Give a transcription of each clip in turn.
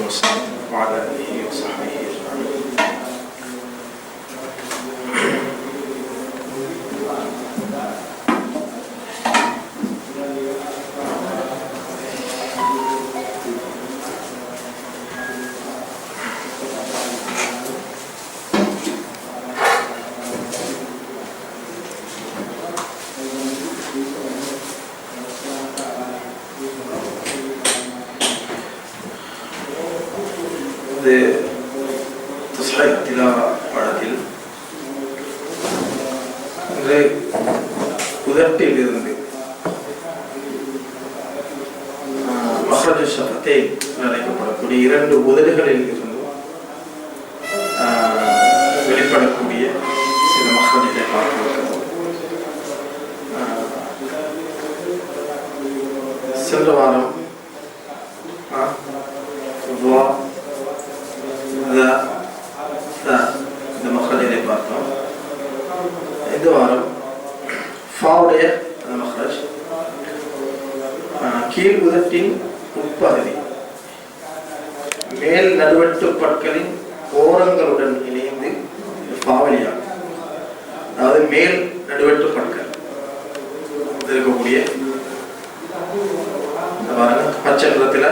وسلم وعلى آله وصحبه மஹரஜ சபத்தை அழைக்கப்படக்கூடிய இரண்டு உதடுகளில் இருந்து ஆஹ், வெளிப்படக்கூடிய சில மஹரஜை பார்க்க ஆஹ், சென்ற வாரம் ஆஹ், வா த, த, இந்த மஹ்ரஜை பார்த்தோம் இந்த வாரம் ஃபாவுடைய அந்த மஹ்ரஜ் ஆஹ், கீழ் உதட்டின் உட்பகுதி மேல் நடுவட்டு பற்களின் ஓரங்களுடன் இணைந்து பாவலியாகும் அதாவது மேல் நடுவட்டு பற்கள் இது இருக்கக்கூடிய பச்சை நிறத்தில்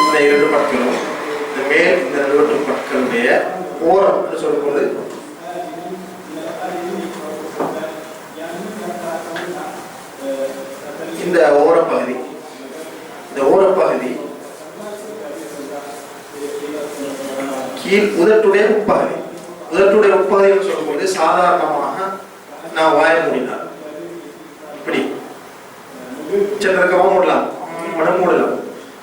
இந்த இரண்டு பற்களும் இந்த மேல் இந்த நடுவட்டு பற்களுடைய ஓரம் என்று சொல்லும்போது இந்த ஓரப்பகுதி இந்த ஓரப்பகுதி கீழ் உதட்டுடைய உட்பகுதி. உதட்டுடைய உட்பகுதி சொல்லும்போது சாதாரணமாக நான் வாய மூடினார் இப்படி. சிலருக்கவும் மூடலாம். மனம் மூடலாம்.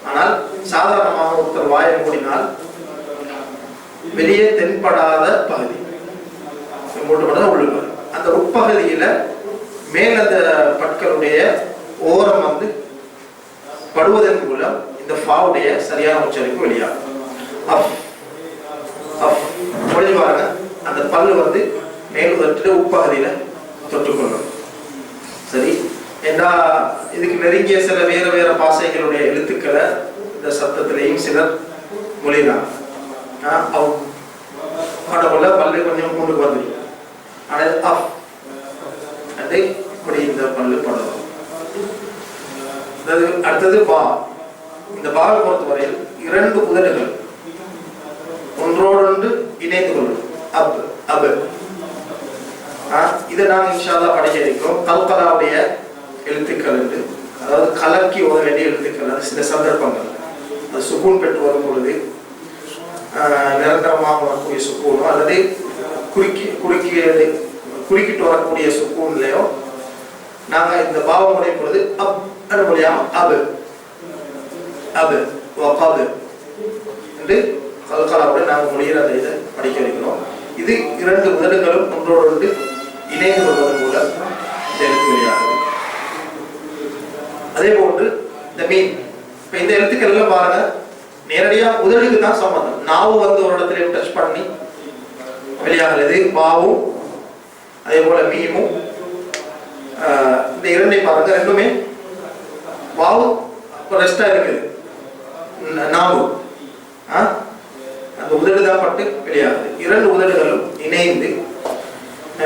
ஆனால் சாதாரணமாக ஒருத்தர் வாயை மூடினால் வெளியே தென்படாத பகுதி. மூட்டப்படாத உள்ள அந்த உட்பகுதியில மேல் அந்த பற்களுடைய ஓரம் வந்து படுவதன் மூலம் இந்த ஃபாவுடைய சரியான உச்சரிப்பு வெளியாகும். அப் அப் மொழி பாருங்க அந்த பல்லு வந்து மேல் உதட்டு உட்பகுதியில தொட்டுக்கொள்ளும். சரி? ஏன்னா இதுக்கு நெருங்கிய சில வேற வேற பாசைகளுடைய எழுத்துக்களை இந்த சத்தத்திலையும் சிலர் மொழிகிறாங்க பாடக்குள்ள பல்லு கொஞ்சம் கொண்டு வந்துடும் ஆனால் அப் அது இப்படி இந்த பல்லு படம் அதாவது அடுத்தது பா இந்த பாவை பொறுத்தவரையில் இரண்டு உதடுகள் ஒன்றோடொன்று இணைந்து கொள்ளும். அப் அபு. இதை நாங்கள் இன்ஷால்லா படிக்க இருக்கிறோம் கல்கலாவுடைய எழுத்துக்கள் என்று அதாவது கலக்கி ஓத வேண்டிய எழுத்துக்கள். அது சில சந்தர்ப்பங்கள். அது சுகூன் பெற்று வரும் பொழுது நிரந்தரமாக வரக்கூடிய சுக்கூனோ அல்லது குறுக்கி குறுக்கியது குறுக்கிட்டு வரக்கூடிய சுக்கூன்லையோ நாங்கள் இந்த பாவம் முறை பொழுது அப் அனுமொழியாம அபு. அபு. வகாபு என்று கல்கலாவுடன் நாங்கள் மொழியில் அந்த இதை படிக்க வைக்கிறோம். இது இரண்டு உதடுகளும் ஒன்றோடு இணைந்து கொள்வதன் மூலம் இந்த எழுத்து அதே போன்று இந்த மீன். இப்போ இந்த எழுத்துக்கள் எல்லாம் பாருங்க. நேரடியா உதடுக்கு தான் சம்பந்தம். நாவும் வந்து ஒரு இடத்துல டச் பண்ணி வெளியாகிறது பாவும் அதே போல மீமும். இந்த இரண்டை பாருங்க. ரெண்டுமே வாவு ரெஸ்டா இருக்குது. நாவு. ஆ? அந்த உதடு தான் பட்டு வெளியாகுது. இரண்டு உதடுகளும் இணைந்து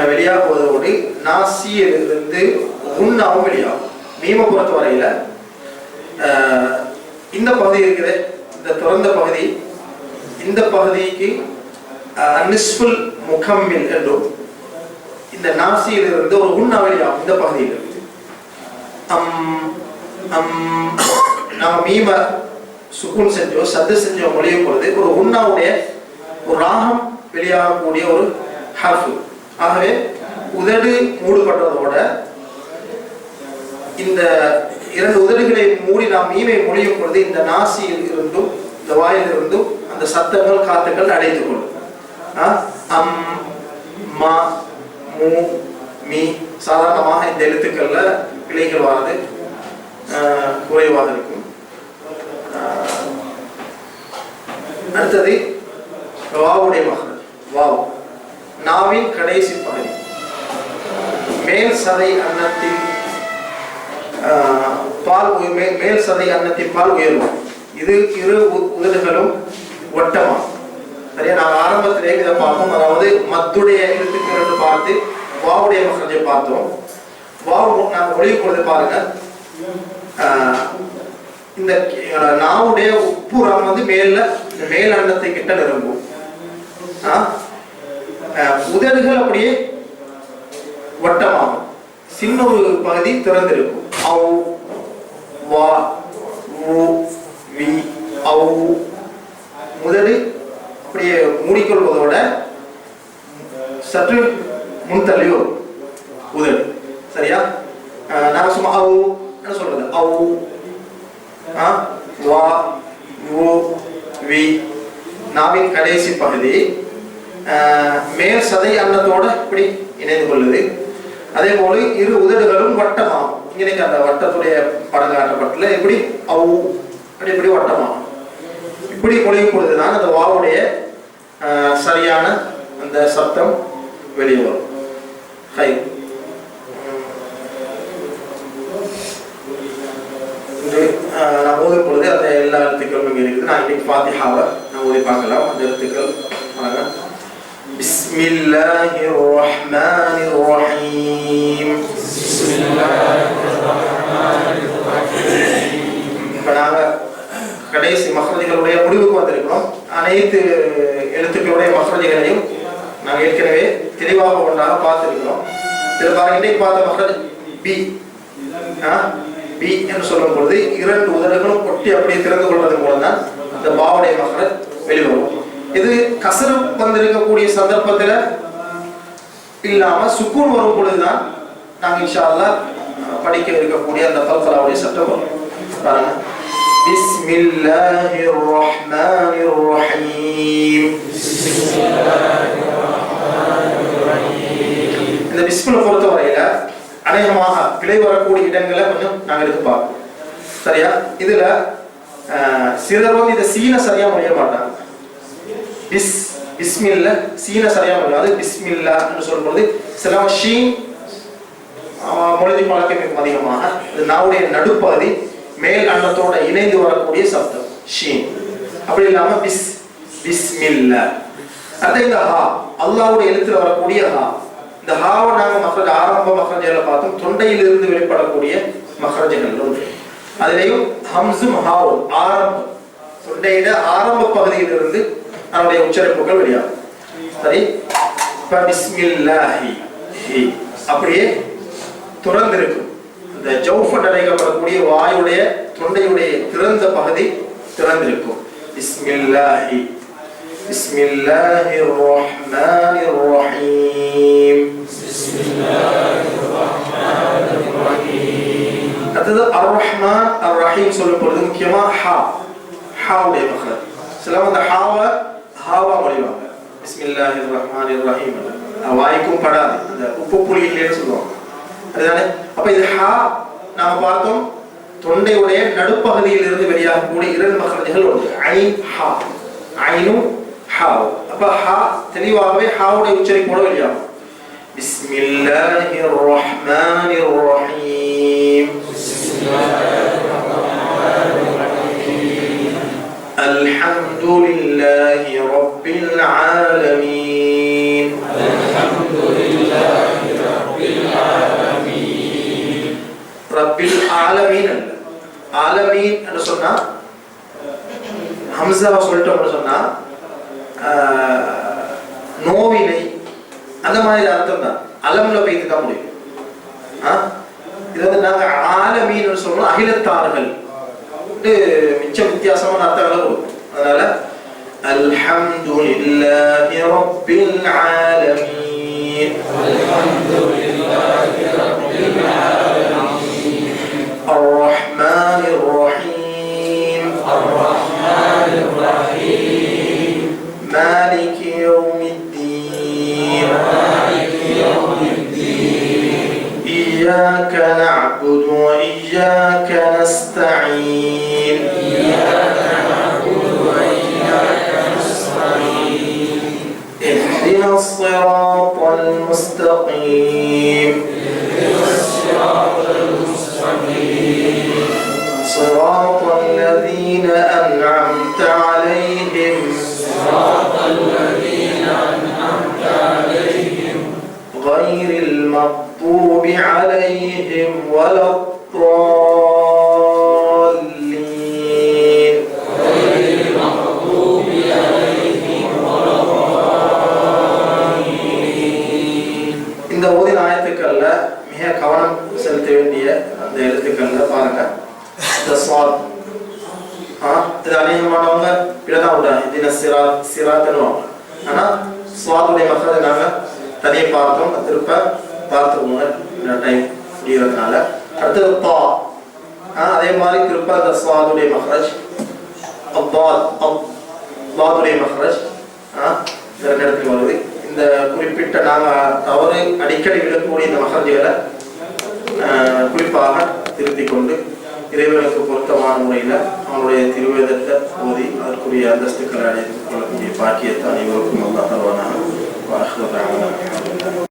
வெளியாக வெளியாகுவதோடு நாசியிலிருந்து உண்ணாவும் வெளியாகும். மீமை பொறுத்த வரையில இந்த பகுதி இருக்குது. இந்த திறந்த பகுதி இந்த பகுதிக்கு நிஸ்புல் முகம்மில் என்றும் இந்த நாசியிலிருந்து ஒரு உண்ணாவளியாகும் இந்த பகுதியில். அம் அம் நாம் மீம சுகுன் செஞ்சோ சத்து செஞ்சோ மொழியும் பொழுது ஒரு உண்ணாவுடைய ஒரு ராகம் வெளியாகக்கூடிய ஒரு ஹர்ஃபு. ஆகவே உதடு மூடுபட்டதோட இந்த இரண்டு உதடுகளை மூடி நாம் மீமை மொழியும் பொழுது இந்த நாசியில் இருந்தும் இந்த வாயில் இருந்தும் அந்த சத்தங்கள் காத்துக்கள் அடைந்து கொள்ளும். அம் மா மூ மீ. சாதாரணமாக இந்த எழுத்துக்கள்ல பிழைகள் வராது. குறைவாக இருக்கும். அடுத்தது வாவுடைய மகள் வாவ். நாவின் கடைசி பகுதி. மேல் சதை அன்னத்தின் பால் மே- மேல் சதை அன்னத்தின் பால் உயரும். இது இரு உ- உதடுகளும் ஒட்டமா சரியா? நாங்கள் ஆரம்பத்திலே இதை பார்ப்போம் அதாவது மத்துடைய எழுத்துக்கள் என்று பார்த்து வாவுடைய மகரஜை பார்த்தோம். வாவு நாங்கள் ஒளிவு பொழுது பாருங்க. இந்த நாவுடைய உப்புறம் வந்து மேல மேல் அன்னத்தை கிட்ட நிரம்பும். உதடுகள் அப்படியே வட்டமாகும். சின்ன ஒரு பகுதி திறந்திருக்கும். அவ் வா உ வி அவ் முதடு அப்படியே மூடிக்கொள்வதோட சற்று முன்தள்ளியோ உதடு. சரியா? நான் சும்மா அவு என்ன சொல்றது. அவு ஆ, வா உ வி. நாவின் கடைசி பகுதி மேல் சதை அன்னத்தோட இப்படி இணைந்து கொள்ளுது. அதே போல இரு உதடுகளும் வட்டமாகும். இன்னைக்கு அந்த வட்டத்துடைய படம் காட்டப்பட்டுல இப்படி அவு அப்படி இப்படி வட்டமாகும். இப்படி பொழியும் பொழுதுதான் அந்த வாவுடைய சரியான அந்த சத்தம் வெளியே வரும். ஹை. நான் ஓதும் பொழுது அந்த எல்லா எழுத்துக்களும் இங்கே இருக்குது. நான் இன்னைக்கு ஃபாத்திஹாவை நான் ஓதி பார்க்கலாம். அந்த எழுத்துக்கள் بسم الله الرحمن الرحيم இப்ப நாங்க கடைசி மஹ்ரஜுகளுடைய முடிவுக்கு வந்திருக்கிறோம் அனைத்து எழுத்துக்களுடைய மஹ்ரஜுகளையும் நாங்கள் ஏற்கனவே தெளிவாக ஒன்றாக பார்த்திருக்கிறோம் இதில் பாருங்க இன்னைக்கு பார்த்த மஹ்ரஜ் பி பி என்று சொல்லும் பொழுது இரண்டு உதடுகளும் ஒட்டி அப்படியே திறந்து கொள்வதன் மூலம் தான் இந்த பாவுடைய மஹ்ரஜ் வெளிவரும் இது கசரு வந்திருக்கக்கூடிய சந்தர்ப்பத்தில் இல்லாம சுக்கூன் வரும் பொழுதுதான் நாங்க இன்ஷா படிக்க இருக்கக்கூடிய அந்த பல்கலாவுடைய சட்டம் வரும். பாருங்க. الله الرحمن الرحيم இந்த பிஸ்மில் பொறுத்தவரையில அநேகமாக பிழை வரக்கூடிய இடங்களை கொஞ்சம் நாங்க எடுத்து பார்ப்போம். சரியா? இதுல அஹ், சிலர் வந்து இந்த சீனை சரியா முடிய மாட்டாங்க. பிஸ் பிஸ்மில்ல சீன சரியா முடியும் அது பிஸ்மில்லா என்று சொல்லும்போது சில ஷீன் மொழி பழக்கம் அதிகமாக அது நாவுடைய நடுப்பகுதி மேல் அன்னத்தோட இணைந்து வரக்கூடிய சப்தம் ஷீன். அப்படி இல்லாம பிஸ் பிஸ்மில்ல. அடுத்து இந்த ஹா அல்லாவுடைய எழுத்துல வரக்கூடிய ஹா. இந்த ஹாவை நாங்க மக்ரஜ் ஆரம்ப மக்ரஜையில பார்த்தோம் தொண்டையிலிருந்து வெளிப்படக்கூடிய மகரஜங்கள் ஒன்று. அதுலேயும் ஹம்ஸும் ஹாவும் ஆரம்பம். தொண்டையில ஆரம்ப பகுதியிலிருந்து அதனுடைய உச்சரிப்புகள் வெளியாகும். சரி? இப்ப பிஸ்மில்லாஹி அப்படியே திறந்திருக்கும். இந்த ஜௌஃபன் அடைக்கப்படக்கூடிய வாயுடைய தொண்டையுடைய திறந்த பகுதி திறந்திருக்கும். பிஸ்மில்லாஹி. பிஸ்மில்லாஹிர் ரஹ்மானிர் ரஹீம் அடுத்தது அர் ரஹ்மான் அர் ரஹீம் சொல்லும் பொழுது முக்கியமா ஹா. ஹாவுடைய மகர் சில அந்த ஹாவை ஹாவா மொழிவாங்க பிஸ்மில்லாஹி ரஹ்மான் ரஹீம் வாய்க்கும் படாது. அந்த உப்பு புளி இல்லைன்னு சொல்லுவாங்க. அதுதானே அப்ப இது ஹா நாம பார்த்தோம் தொண்டையுடைய நடுப்பகுதியில் இருந்து வெளியாகக்கூடிய இரண்டு மகரஜகள் ஒன்று. ஐ ஹா. ஐனு ஹா அப்ப ஹா தெளிவாகவே ஹாவுடைய உச்சரிப்போட வெளியாகும். பிஸ்மில்லாஹிர் ரஹ்மானிர் ரஹீம் அல்ஹம் சொன்னா ஹம்சாவை சொல்லிட்டோம்னு சொன்னா நோவினை அந்த மாதிரி அர்த்தம் தான். அலம்ல போய் இதுதான் முடியும். இது வந்து நாங்க ஆலமீன் சொல்றோம் அகிலத்தார்கள். மிச்ச வித்தியாசமான அர்த்தங்கள் வரும் அதனால அல்ஹம்துலில்லாஹி ரப்பில் ஆலமீன். அல்ஹம்துலில்லாஹி غير المغضوب عليهم ولا الضالين இந்த ஓதின ஆயத்துக்கள்ல மிக கவனம் செலுத்த வேண்டிய அந்த எழுத்துக்கள்ல பாருங்க இந்த சாத் ஆ இது அநேகமானவங்க இப்படிதான் விடுறாங்க இதுன சிரா சிராத்துன்னு ஆனா சுவாதுடைய மக்களை நாங்க தனியை பார்த்தோம் திருப்ப பார்த்துக்கோங்க இந்த டைம் முடியறதுனால. அடுத்தது பா அதே மாதிரி திருப்ப அந்த சுவாதுடைய மஹரஜ் அப்பாத் அப்பாதுடைய மஹ்ரஜ் இந்த ரெண்டு இடத்துக்கு வருது. இந்த குறிப்பிட்ட நாங்கள் தவறு அடிக்கடி விடக்கூடிய இந்த மஹர்ஜுகளை குறிப்பாக திருத்திக் கொண்டு இறைவனுக்கு பொருத்தமான முறையில் அவனுடைய திருவேதத்தை ஓதி அதற்குரிய அந்தஸ்துக்களை அடைந்து கொள்ளக்கூடிய பாக்கியத்தை அனைவருக்கும் நல்லா தருவானாக. وآخر دعوانا.